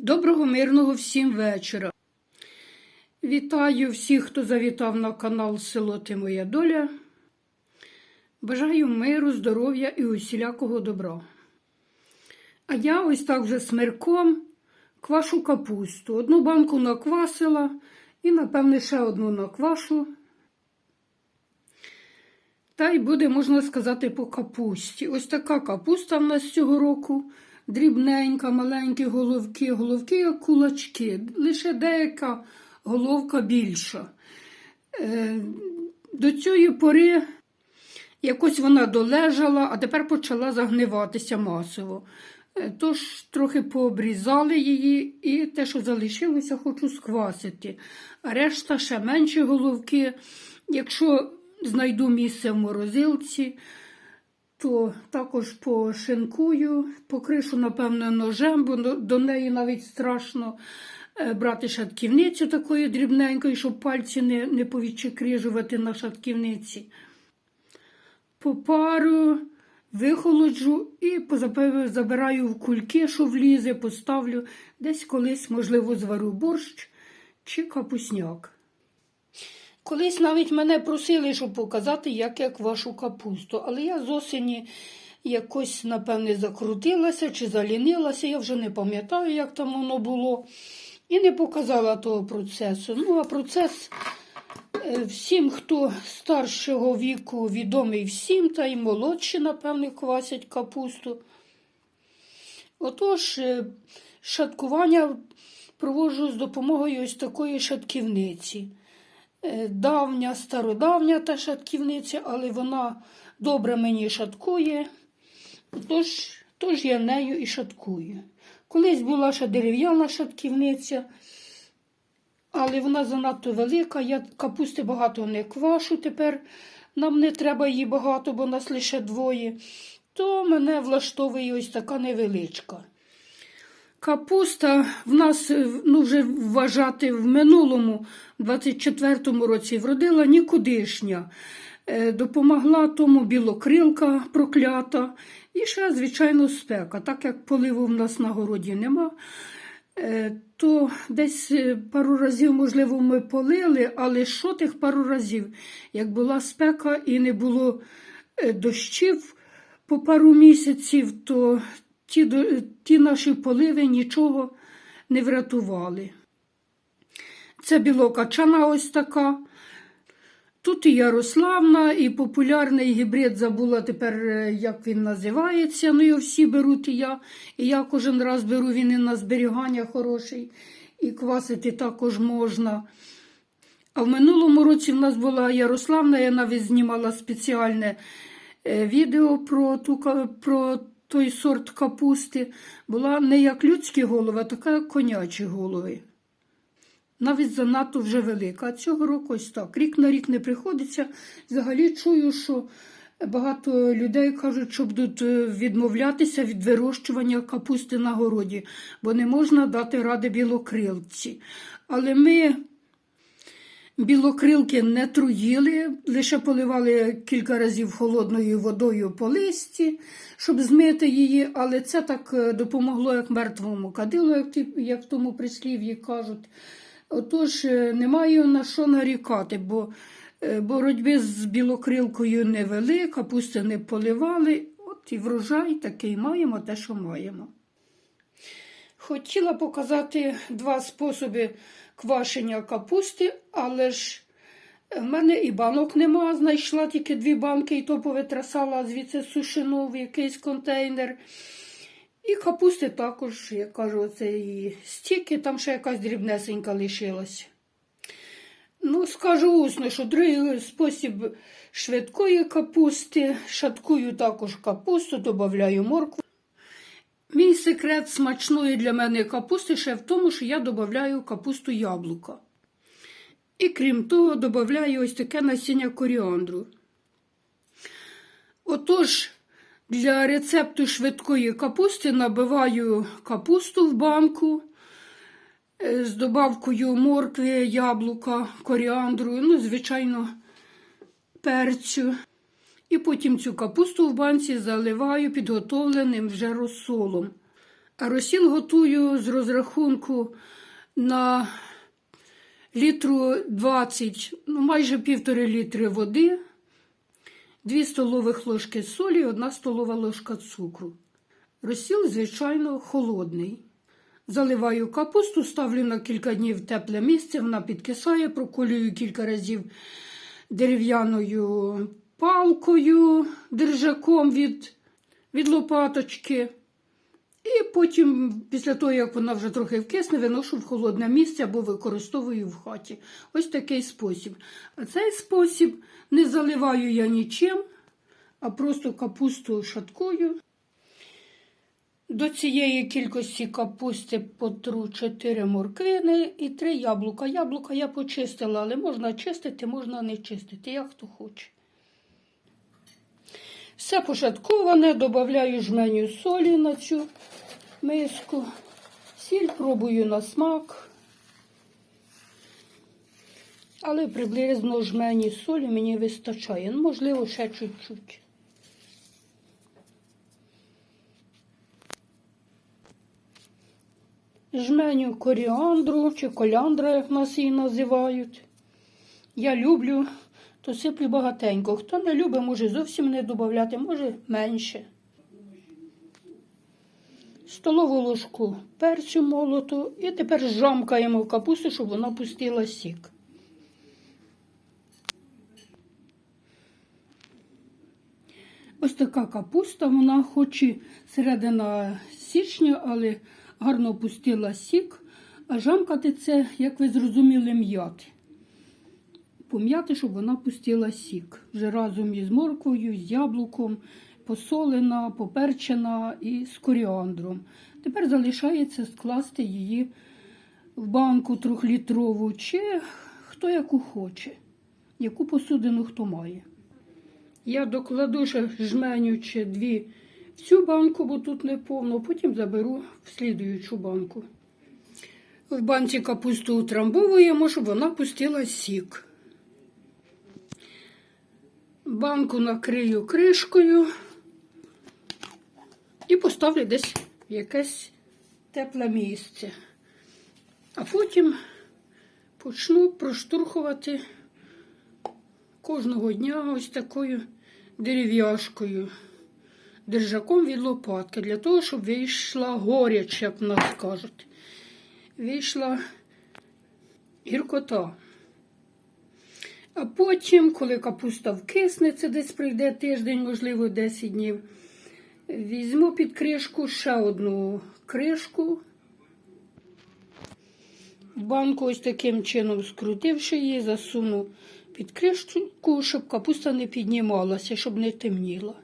Доброго мирного всім вечора. Вітаю всіх, хто завітав на канал Село Ти Моя Доля. Бажаю миру, здоров'я і усілякого добра. А я ось так вже смирком квашу капусту. Одну банку наквасила і, напевне, ще одну наквашу. Та й буде, можна сказати, по капусті. Ось така капуста в нас цього року. Дрібненька, маленькі головки, головки як кулачки, лише деяка головка більша. Е, До цієї пори якось вона долежала, а тепер почала загниватися масово. Е, Тож трохи пообрізали її, і те, що залишилося, хочу сквасити. А решта ще менші головки. Якщо знайду місце в морозилці, то також пошинкую, покришу, напевно, ножем, бо до- неї навіть страшно е, брати шатківницю такої дрібненької, щоб пальці не, не повідчекрижувати на шатківниці. Попару, вихолоджу і забираю в кульки, що влізе, поставлю. Десь колись, можливо, звару борщ чи капусняк. Колись навіть мене просили, щоб показати, як я квашу капусту, але я з осені якось, напевне, закрутилася чи залінилася, я вже не пам'ятаю, як там воно було, і не показала того процесу. Ну, а процес е, всім, хто старшого віку відомий всім, та й молодші, напевне, квасять капусту. Отож, е, шаткування проводжу з допомогою ось такої шатківниці. Е, Давня, стародавня та шатківниця, але вона добре мені шаткує, тож, тож я нею і шаткую. Колись була ще дерев'яна шатківниця, але вона занадто велика. Я капусти багато не квашу тепер. Нам не треба її багато, бо нас лише двоє. То мене влаштовує ось така невеличка. Капуста в нас, е, ну вже вважати в минулому, 24-му році, вродила нікудишня. Е, Допомогла тому білокрилка проклята і ще, звичайно, спека. Так як поливу в нас на городі нема, е, то десь пару разів, можливо, ми полили, але що тих пару разів, як була спека і не було дощів по пару місяців, то ті, ті наші поливи нічого не врятували. Це білокачана ось така. Тут і Ярославна, і популярний гібрид забула тепер, е, як він називається. Ну, його всі беруть і я. І я кожен раз беру, він і на зберігання хороший, і квасити також можна. А в минулому році в нас була Ярославна, я навіть знімала спеціальне е, відео про, ту, про той сорт капусти. Була не як людські голови, а така як конячі голови. Навіть занадто вже велика. А цього року ось так. Рік на рік не приходиться. Взагалі чую, що багато людей кажуть, що будуть е, відмовлятися від вирощування капусти на городі, бо не можна дати ради білокрилці. Але ми білокрилки не труїли, лише поливали кілька разів холодною водою по листі, щоб змити її, але це так е, допомогло як мертвому кадилу, як, як в тому прислів'ї кажуть. Отож, е, немає на що нарікати, бо е, боротьби з білокрилкою не вели, капусти не поливали, от і врожай такий маємо те, що маємо. Хотіла показати два способи квашення капусти, але ж в мене і банок нема. Знайшла тільки дві банки, і то повитрасала звідси сушину в якийсь контейнер. І капусти також, я кажу, оце і стільки, там ще якась дрібнесенька лишилась. Ну, скажу усно, що другий спосіб швидкої капусти. Шаткую також капусту, додаю моркву. Мій секрет смачної для мене капусти ще в тому, що я додаю капусту яблука. І крім того, додаю ось таке насіння коріандру. Отож, для рецепту швидкої капусти набиваю капусту в банку е, з добавкою моркви, яблука, коріандру, ну, звичайно, перцю. І потім цю капусту в банці заливаю підготовленим вже розсолом. А розсіл готую з розрахунку на літру 20, ну майже півтори літри води, 2 столових ложки солі, 1 столова ложка цукру. Розсіл, звичайно, холодний. Заливаю капусту, ставлю на кілька днів тепле місце, вона підкисає, проколюю кілька разів дерев'яною палкою, держаком від, від лопаточки. І потім, після того, як вона вже трохи вкисне, виношу в холодне місце або використовую в хаті. Ось такий спосіб. А цей спосіб не заливаю я нічим, а просто капусту шаткую. До цієї кількості капусти потру 4 морквини і 3 яблука. Яблука я почистила, але можна чистити, можна не чистити, як хто хоче. Все пошатковане, додаю жменю солі на цю миску. Сіль пробую на смак. Але приблизно жмені солі мені вистачає. Ну, можливо, ще чуть-чуть. Жменю коріандру чи коляндра, як нас її називають. Я люблю, то сиплю багатенько. Хто не любить, може зовсім не додати, може менше. Столову ложку перцю молоту і тепер жамкаємо в капусту, щоб вона пустила сік. Ось така капуста, вона хоч і середина січня, але гарно пустила сік. А жамкати це, як ви зрозуміли, м'яти. Пом'яти, щоб вона пустила сік. Вже разом із морквою, з яблуком, посолена, поперчена і з коріандром. Тепер залишається скласти її в банку трьохлітрову, чи хто яку хоче, яку посудину хто має. Я докладу ще жменю чи дві в цю банку, бо тут не повно, потім заберу в слідуючу банку. В банці капусту утрамбовуємо, щоб вона пустила сік. Банку накрию кришкою і поставлю десь в якесь тепле місце. А потім почну проштурхувати кожного дня ось такою дерев'яшкою, держаком від лопатки, для того, щоб вийшла горяч, як в нас кажуть. Вийшла гіркота. А потім, коли капуста вкисне, це десь пройде тиждень, можливо, 10 днів, візьму під кришку ще одну кришку. В банку ось таким чином скрутивши її, засуну під кришку, щоб капуста не піднімалася, щоб не темніла.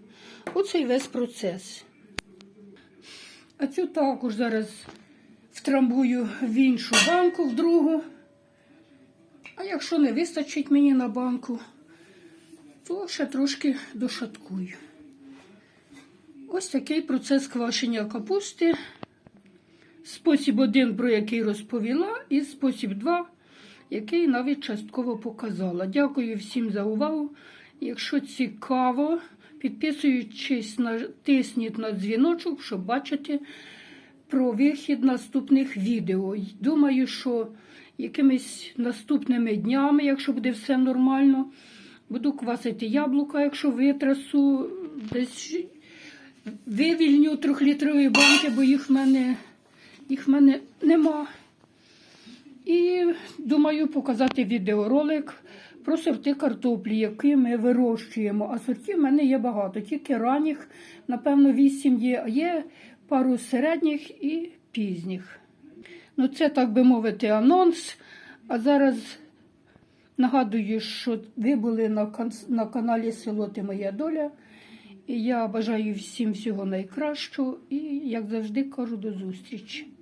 Оце і весь процес. А цю також зараз втрамбую в іншу банку, в другу. А якщо не вистачить мені на банку, то ще трошки дошаткую. Ось такий процес квашення капусти. Спосіб один, про який розповіла, і спосіб два, який навіть частково показала. Дякую всім за увагу. Якщо цікаво, підписуючись, тисніть на дзвіночок, щоб бачити про вихід наступних відео. Думаю, що якимись наступними днями, якщо буде все нормально, буду квасити яблука, якщо витрасу, десь вивільню трьохлітрові банки, бо їх в мене, їх в мене нема. І думаю показати відеоролик про сорти картоплі, які ми вирощуємо. А сортів в мене є багато, тільки ранніх, напевно, вісім є, а є пару середніх і пізніх. Ну, це, так би мовити, анонс. А зараз нагадую, що ви були на, кан на каналі Село Ти Моя Доля. І я бажаю всім всього найкращого і, як завжди, кажу до зустрічі.